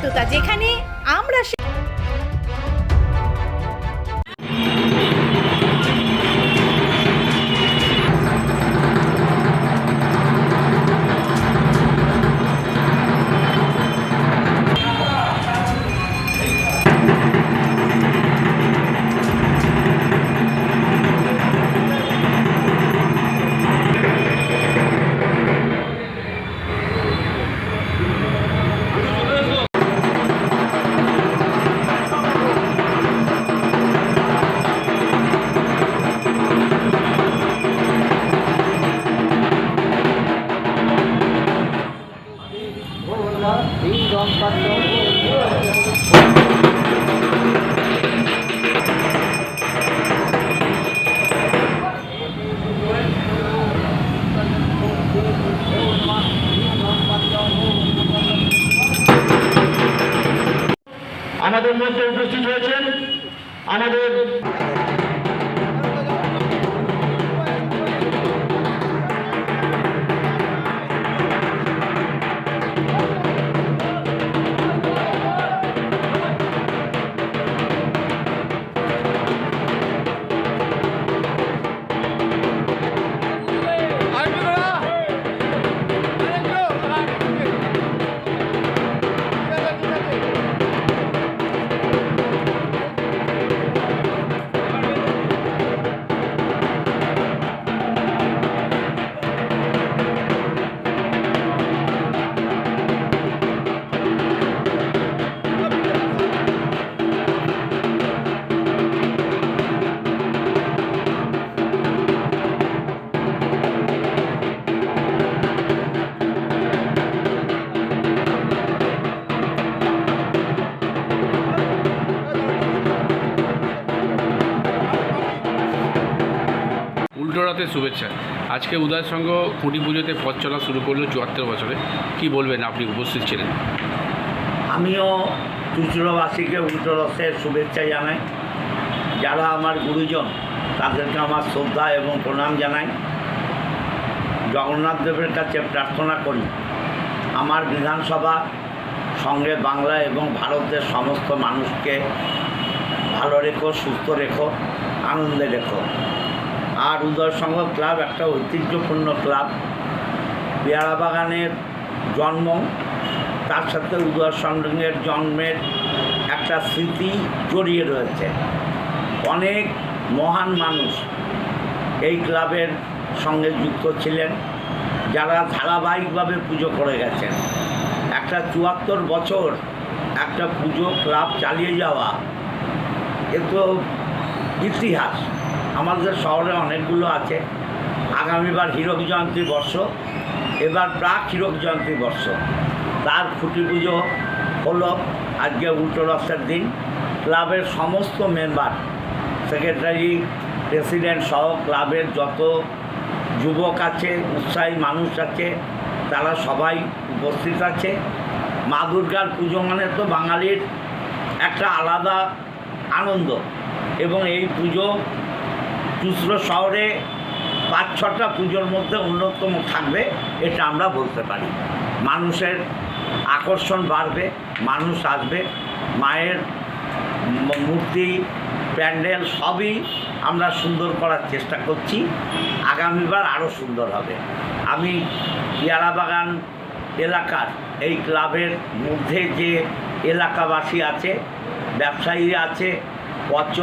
সততা যেখানে আমাদের মধ্যে উপস্থিত হয়েছেন। আমাদের রাতের শুভেচ্ছা। আজকে উদয় সংঘ খুঁটি পুজোতে পথ চলা শুরু করল চুয়াত্তর বছরে। কি বলবেন আপনি, উপস্থিত ছিলেন? আমিও চুচুড়োবাসীকে উল্টোরসের শুভেচ্ছা জানাই। যারা আমার গুরুজন, তাদেরকে আমার শ্রদ্ধা এবং প্রণাম জানাই। জগন্নাথ দেবের কাছে প্রার্থনা করি, আমার বিধানসভা, সঙ্গে বাংলা এবং ভারতের সমস্ত মানুষকে ভালো রেখো, সুস্থ রেখো, আনন্দে রেখো। আর উদয় সংঘ ক্লাব, একটা ঐতিহ্যপূর্ণ ক্লাব। পেয়ারা বাগানের জন্ম, তার সাথে উদয় সঙ্গের জন্মের একটা স্মৃতি জড়িয়ে রয়েছে। অনেক মহান মানুষ এই ক্লাবের সঙ্গে যুক্ত ছিলেন, যারা ধারাবাহিকভাবে পুজো করে গেছেন। একটা চুয়াত্তর বছর একটা পুজো, ক্লাব চালিয়ে যাওয়া, এ তো ইতিহাস। আমাদের শহরে অনেকগুলো আছে। আগামীবার হীরক জয়ন্তী বর্ষ, এবার প্রাক হীরক জয়ন্তী বর্ষ। তার খুঁটি পুজো হলো আজকে উল্টো রথের দিন। ক্লাবের সমস্ত মেম্বার, সেক্রেটারি, প্রেসিডেন্ট সহ ক্লাবের যত যুবক আছে, উৎসাহী মানুষ আছে, তারা সবাই উপস্থিত আছে। মা দুর্গার পুজো মানে তো বাঙালির একটা আলাদা আনন্দ। এবং এই পুজো চুচড়ো শহরে পাঁচ ছটা পুজোর মধ্যে অন্যতম থাকবে, এটা আমরা বলতে পারি। মানুষের আকর্ষণ বাড়বে, মানুষ আসবে, মায়ের মূর্তি, প্যান্ডেল সবই আমরা সুন্দর করার চেষ্টা করছি। আগামীবার আরও সুন্দর হবে। আমি পেয়ারা বাগান এলাকার এই ক্লাবের মধ্যে যে এলাকাবাসী আছে, ব্যবসায়ী আছে, পথ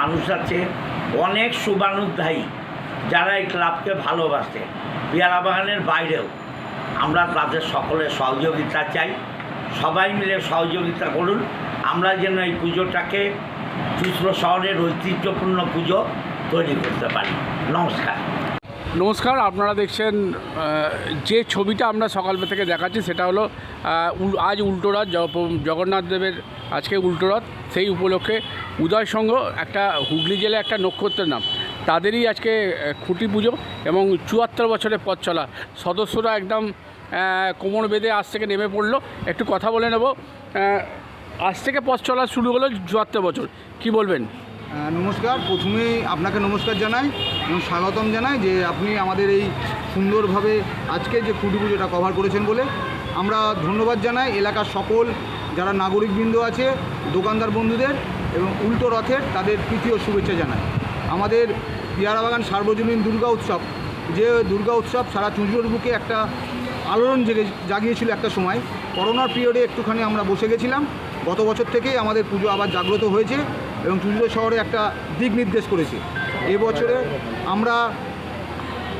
মানুষ আছে অনেক শুভানুধ্যায়ী যারা এই ক্লাবকে ভালোবাসে। পেয়ারা বাগানের বাইরেও। আমরা তাদের সকলের সহযোগিতা চাই। সবাই মিলে সহযোগিতা করুন। আমরা যেন এই পুজোটাকে চুচড়ো শহরের ঐতিহ্যপূর্ণ পুজো তৈরি করতে পারি। নমস্কার। নমস্কার, আপনারা দেখছেন যে ছবিটা আমরা সকালবেলা থেকে দেখাচ্ছি সেটা হলো আজ উল্টো রথ জ- জগন্নাথ দেবের আজকে উল্টো রথ, সেই উপলক্ষে উদয় সংঘ, একটা হুগলি জেলে একটা নক্ষত্রের নাম। তাদেরই আজকে খুঁটি পুজো এবং চুয়াত্তর বছরের পথ চলা। সদস্যরা একদম কোমর বেঁধে আজ থেকে নেমে পড়ল। একটু কথা বলে নেব আজ থেকে পথ চলা শুরু হলো চুয়াত্তর বছর। কি বলবেন? নমস্কার, প্রথমেই আপনাকে নমস্কার জানাই। স্বাগতম জানাই যে আপনি আমাদের এই সুন্দরভাবে আজকে যে খুঁটি পুজোটা কভার করেছেন বলে। আমরা ধন্যবাদ জানাই এলাকার সকল যারা নাগরিকবৃন্দ আছে, দোকানদার বন্ধুদের এবং উল্টো রথের তাদের তৃতীয় শুভেচ্ছা জানাই। আমাদের পিয়ারাবাগান সার্বজনীন দুর্গা উৎসব, যে দুর্গা উৎসব সারা চুঁচুড়োর বুকে একটা আলোড়ন জেগে জাগিয়েছিল একটা সময়। করোনার পিরিয়ডে একটুখানি আমরা বসে গেছিলাম। গত বছর থেকেই আমাদের পুজো আবার জাগ্রত হয়েছে এবং চুঁচুড়ো শহরে একটা দিক নির্দেশ করেছে। এবছরে আমরা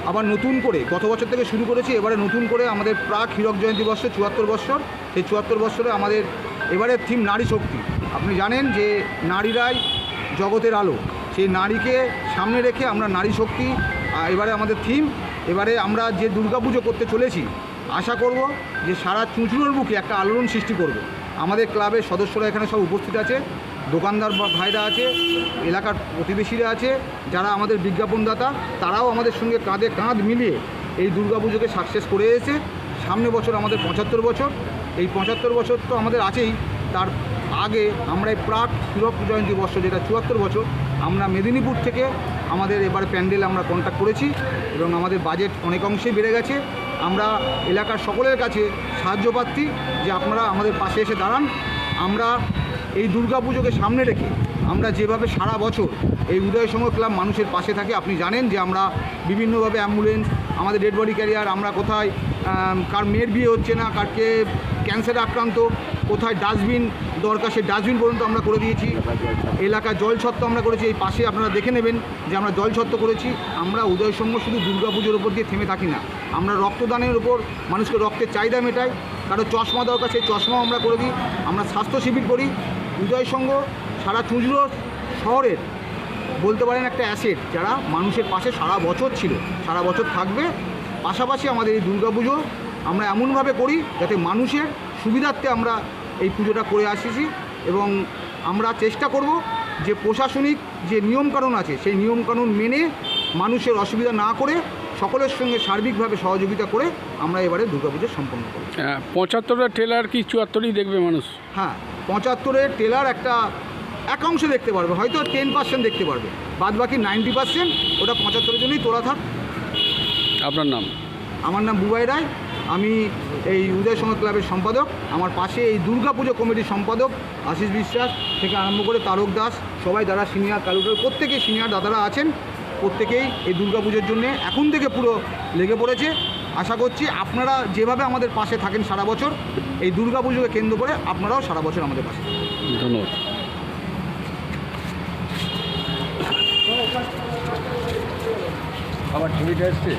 আবার নতুন করে, গত বছর থেকে শুরু করেছি, এবারে নতুন করে আমাদের প্রাক হীরক জয়ন্তী বর্ষ চুয়াত্তর বৎসর। সেই চুয়াত্তর বৎসরে আমাদের এবারের থিম নারী শক্তি। আপনি জানেন যে নারীরাই জগতের আলো। সেই নারীকে সামনে রেখে আমরা নারী শক্তি এবারে আমাদের থিম। এবারে আমরা যে দুর্গাপুজো করতে চলেছি, আশা করব যে সারা চুঁচুড়োর বুকে একটা আলোড়ন সৃষ্টি করবে। আমাদের ক্লাবের সদস্যরা এখানে সব উপস্থিত আছে। দোকানদার বা ভাইরা আছে, এলাকার প্রতিবেশীরা আছে, যারা আমাদের বিজ্ঞাপনদাতা, তারাও আমাদের সঙ্গে কাঁধে কাঁধ মিলিয়ে এই দুর্গাপুজোকে সাকসেস করে এসেছে। সামনে বছর আমাদের পঁচাত্তর বছর। এই পঁচাত্তর বছর তো আমাদের আছেই। তার আগে আমরা এই প্রাক হীরক জয়ন্তী বর্ষ যেটা চুয়াত্তর বছর, আমরা মেদিনীপুর থেকে আমাদের এবার প্যান্ডেল আমরা কন্ট্যাক্ট করেছি এবং আমাদের বাজেট অনেক অংশেই বেড়ে গেছে। আমরা এলাকার সকলের কাছে সাহায্য পাচ্ছি যে আপনারা আমাদের পাশে এসে দাঁড়ান। আমরা এই দুর্গাপুজোকে সামনে রেখে আমরা যেভাবে সারা বছর এই উদয় সংঘ ক্লাব মানুষের পাশে থাকে, আপনি জানেন যে আমরা বিভিন্নভাবে অ্যাম্বুলেন্স, আমাদের ডেড বডি ক্যারিয়ার আমরা কোথায় কার মেয়ের বিয়ে হচ্ছে না, কারকে ক্যান্সারে আক্রান্ত, কোথায় ডাস্টবিন দরকার সেই ডাস্টবিন পর্যন্ত আমরা করে দিয়েছি। এলাকা জল ছত্র আমরা করেছি, এই পাশে আপনারা দেখে নেবেন যে আমরা জল ছত্র করেছি। আমরা উদয় সংঘ শুধু দুর্গাপুজোর উপর দিয়ে থেমে থাকি না। আমরা রক্তদানের উপর মানুষকে রক্তের চাহিদা মেটাই। কারও চশমা দরকার, সেই চশমাও আমরা করে দিই। আমরা স্বাস্থ্য শিবির করি। উদয় সংঘ সারা চুঁচুড়ো শহরের বলতে পারেন একটা অ্যাসেট যারা মানুষের পাশে সারা বছর ছিল, সারা বছর থাকবে। পাশাপাশি আমাদের এই দুর্গাপুজো আমরা এমনভাবে করি যাতে মানুষের সুবিধার্থে আমরা এই পুজোটা করে আসিছি এবং আমরা চেষ্টা করব যে প্রশাসনিক যে নিয়মকানুন আছে, সেই নিয়মকানুন মেনে মানুষের অসুবিধা না করে সকলের সঙ্গে সার্বিকভাবে সহযোগিতা করে আমরা এবারে দুর্গাপুজো সম্পন্ন করি পঁচাত্তরের ট্রেলার কি চুয়াত্তরই দেখবে মানুষ? হ্যাঁ পঁচাত্তরের টেলার একটা এক একাংশ দেখতে পারবে হয়তো টেন পার্সেন্ট দেখতে পারবে বাদ বাকি নাইনটি পার্সেন্ট ওটা পঁচাত্তরের জন্যই তোলা থাক। আপনার নাম? আমার নাম বুবাই রায় আমি এই উদয় সংঘ ক্লাবের সম্পাদক আমার পাশে এই দুর্গাপুজো কমিটির সম্পাদক আশিস বিশ্বাস থেকে আরম্ভ করে তারক দাস সবাই যারা সিনিয়র কালুটার প্রত্যেকেই সিনিয়র দাদারা আছেন প্রত্যেকেই এই দুর্গাপুজোর জন্য এখন থেকে পুরো লেগে পড়েছে। আশা করছি আপনারা যেভাবে আমাদের পাশে থাকেন সারা বছর এই দুর্গাপুজোকে কেন্দ্র করে আপনারাও সারা বছর আমাদের পাশে ধন্যবাদ। আবার ছবিটা এসছে?